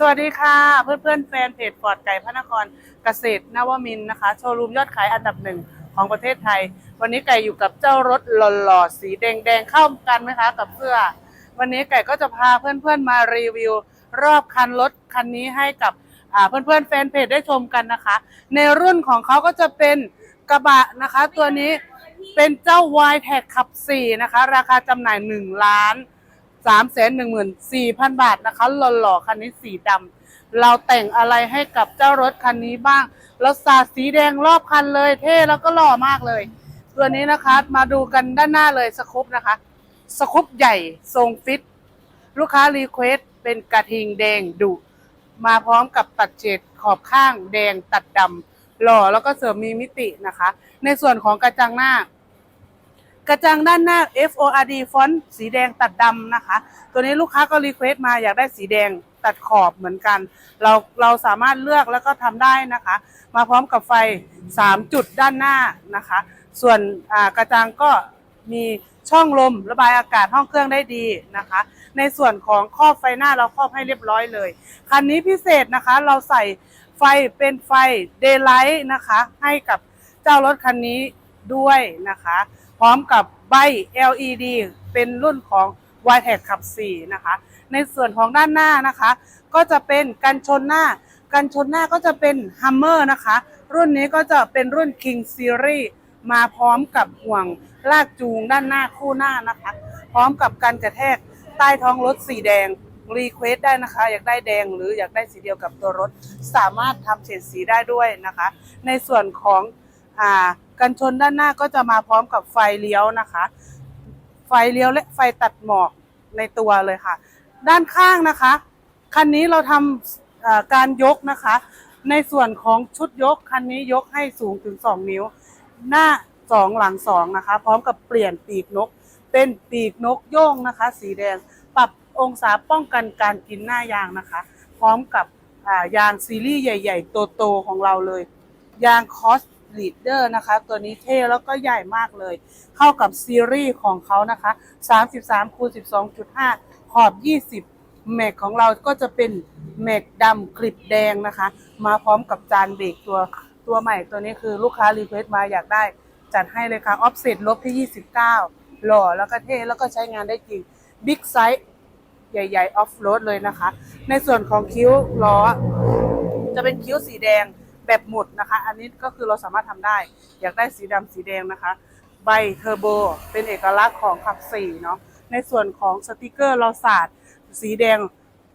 สวัสดีค่ะ เพื่อนๆแฟนเพจฟอดไก่พระนครเกษตรนวมินนะคะ โชว์รูมยอดขายอันดับหนึ่งของประเทศไทย วันนี้ไก่อยู่กับเจ้ารถหล่อๆสีแดงๆเข้ากันไหมคะกับเสื้อ วันนี้ไก่ก็จะพาเพื่อนๆมารีวิว รอบคันรถคันนี้ให้กับอ่าเพื่อนๆแฟนเพจได้ชมกันนะคะ ในรุ่นของเขาก็จะเป็นกระบะนะคะ ตัวนี้เป็นเจ้า y t แท็กขับ4นะคะ ราคาจำหน่าย 1 ล้าน 3 1 4 0 0 0บาทนะคะหล่อๆคันนี้สีดำเราแต่งอะไรให้กับเจ้ารถคันนี้บ้าง เราสาดสีแดงรอบคันเลย เท่แล้วก็หล่อมากเลย ตัวนี้นะคะมาดูกันด้านหน้าเลยสคุปนะคะสคุปใหญ่ทรงฟิต ลูกค้ารีเควสเป็นกระทิงแดงดุมาพร้อมกับตัดเฉดขอบข้างแดงตัดดำหล่อแล้วก็เสริมมีมิตินะคะ ในส่วนของกระจังหน้า กระจังด้านหน้า FORD ฟอนต์สีแดงตัดดำนะคะ ตัวนี้ลูกค้าก็รีเควสต์มาอยากได้สีแดงตัดขอบเหมือนกัน เราเราสามารถเลือกแล้วก็ทำได้นะคะ มาพร้อมกับไฟ 3 จุดด้านหน้านะคะ ส่วนกระจังก็มีช่องลมระบายอากาศห้องเครื่องได้ดีนะคะ ในส่วนของครอบไฟหน้าเราครอบให้เรียบร้อยเลย คันนี้พิเศษนะคะเราใส่ไฟเป็นไฟ Daylight นะคะ ให้กับเจ้ารถคันนี้ ด้วยนะคะ พร้อมกับใบ LED เป็นรุ่นของ y t e c ขับ 4 นะคะ ในส่วนของด้านหน้านะคะ ก็จะเป็นกันชนหน้า กันชนหน้าก็จะเป็น Hummer นะคะ รุ่นนี้ก็จะเป็นรุ่น King Series มาพร้อมกับห่วงลากจูงด้านหน้าคู่หน้านะคะ พร้อมกับการกระแทกใต้ท้องรถสีแดงรีเควสได้นะคะ อยากได้แดงหรืออยากได้สีเดียวกับตัวรถ สามารถทำเฉดสีได้ด้วยนะคะ ในส่วนของอ่า กันชนด้านหน้าก็จะมาพร้อมกับไฟเลี้ยวนะคะ ไฟเลี้ยวและไฟตัดหมอกในตัวเลยค่ะ ด้านข้างนะคะ คันนี้เราทำการยกนะคะ ในส่วนของชุดยกคันนี้ยกให้สูงถึง 2 นิ้ว หน้า 2 หลัง 2 นะคะ พร้อมกับเปลี่ยนปีกนก เป็นปีกนกโย่งนะคะ สีแดงปรับองศาป้องกันการกินหน้ายางนะคะ พร้อมกับยางซีรีส์ใหญ่ ๆ โตๆของเราเลย ยางคอส ลีดเดอร์นะคะ ตัวนี้เท่แล้วก็ใหญ่มากเลย เข้ากับซีรีส์ของเขานะคะ 33คูณ12.5 ขอบ 20 แม็กของเราก็จะเป็นแม็กดำคลิปแดงนะคะ มาพร้อมกับจานเบรกตัวตัวใหม่ตัวนี้คือลูกค้ารีเควสต์มาอยากได้ จัดให้เลยค่ะออฟเซ็ตลบที่ 29 หล่อแล้วก็เท่แล้วก็ใช้งานได้จริงบิ๊กไซส์ใหญ่ๆออฟโรดเลยนะคะ ในส่วนของคิ้วล้อ จะเป็นคิ้วสีแดง แบบหมดนะคะ อันนี้ก็คือเราสามารถทำได้ อยากได้สีดำสีแดงนะคะ ใบเทอร์โบเป็นเอกลักษณ์ของขับสี่เนาะในส่วนของสติกเกอร์เราสาดสีแดง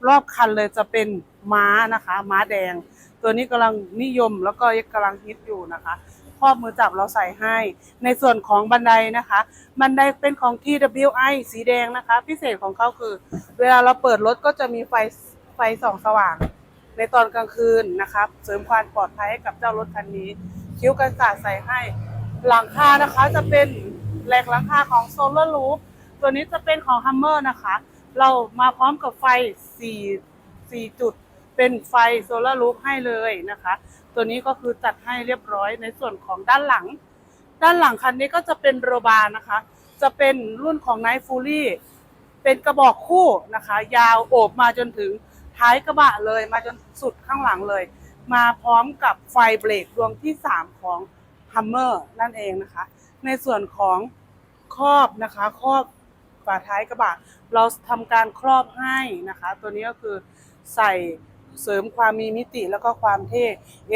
รอบคันเลยจะเป็นม้านะคะ ม้าแดง ตัวนี้กำลังนิยมแล้วก็กำลังฮิตอยู่นะคะครอบมือจับเราใส่ให้ ในส่วนของบันไดนะคะ บันไดเป็นของ TWI สีแดงนะคะ พิเศษของเขาคือ เวลาเราเปิดรถก็จะมีไฟไฟส่องสว่าง ในตอนกลางคืนนะครับ เสริมความปลอดภัยให้กับเจ้ารถคันนี้ คิ้วกันศาสใส่ให้ หลังคานะคะจะเป็นแหลกหลังคาของโซลารูฟตัวนี้จะเป็นของ Hummer นะคะ เรามาพร้อมกับไฟ 4 4 จุด เป็นไฟโซลารูฟให้เลยนะคะ ตัวนี้ก็คือจัดให้เรียบร้อยในส่วนของด้านหลัง ด้านหลังคันนี้ก็จะเป็นโรบานะคะ จะเป็นรุ่นของ Night Fury เป็นกระบอกคู่นะคะ ยาวโอบมาจนถึง ท้ายกระบะเลยมาจนสุดข้างหลังเลย มาพร้อมกับไฟเบรกดวงที่ 3 ของ Hummer นั่นเองนะคะ ในส่วนของครอบนะคะครอบฝาท้ายกระบะ เราทำการครอบให้นะคะ ตัวนี้ก็คือใส่เสริมความมีมิติแล้วก็ความเท่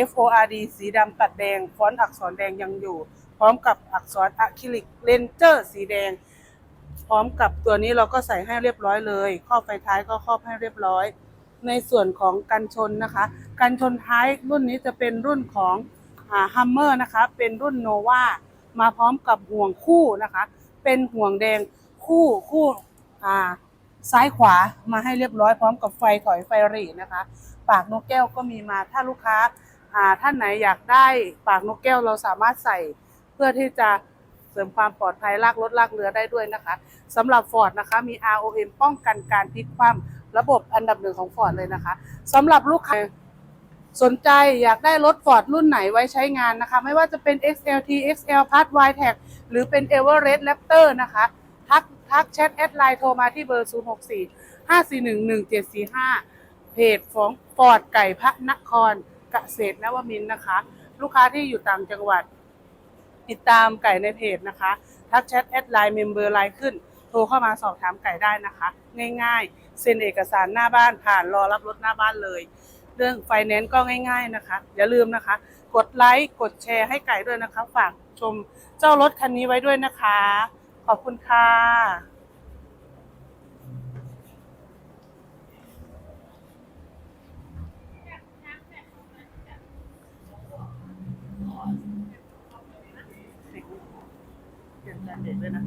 FORD สีดำตัดแดง ฟอนต์อักษรแดงยังอยู่ พร้อมกับอักษรอะคริลิกเลนเจอร์สีแดง พร้อมกับตัวนี้เราก็ใส่ให้เรียบร้อยเลยครอบไฟท้ายก็ครอบให้เรียบร้อย ในส่วนของกันชนนะคะ กันชนท้ายรุ่นนี้จะเป็นรุ่นของฮัมเมอร์นะคะ เป็นรุ่นโนวามาพร้อมกับห่วงคู่นะคะ เป็นห่วงแดงคู่คู่อ่าซ้ายขวามาให้เรียบร้อยพร้อมกับไฟถอยไฟรีนะคะ ปากนกแก้วก็มีมาถ้าลูกค้าอ่าท่านไหนอยากได้ปากนกแก้วเราสามารถใส่เพื่อที่จะเสริมความปลอดภัยลากรถลากเรือได้ด้วยนะคะสำหรับ Ford นะคะมี ROM ป้องกันการพลิกคว่ำ ระบบอันดับหนึ่งของ Ford เลยนะคะสำหรับลูกค้าสนใจอยากได้รถ Ford รุ่นไหนไว้ใช้งานนะคะ ไม่ว่าจะเป็น XLT XL Plus Y Tag หรือเป็น Everest Raptor นะคะ ทักทักแชทแอดไลน์โทรมาที่เบอร์ 064 541 1745 เพจของฟอร์ดไก่พระนครเกษตรนวมินนะคะ ลูกค้าที่อยู่ต่างจังหวัด ติดตามไก่ในเพจนะคะ ทักแชทแอดไลน์เมมเบอร์ไลน์ขึ้น รเข้ามาสอบถามไก่ได้นะคะ ง่ายๆ เซ็นเอกสารหน้าบ้านผ่านรอรับรถหน้าบ้านเลย เรื่องไฟแนนซ์ก็ง่าย ๆนะคะ อย่าลืมนะคะ กดไลค์กดแชร์ให้ไก่ด้วยนะคะ ฝากชมเจ้ารถคันนี้ไว้ด้วยนะคะ ขอบคุณค่ะเปลี่ยนแปลงเด็กด้วยนะ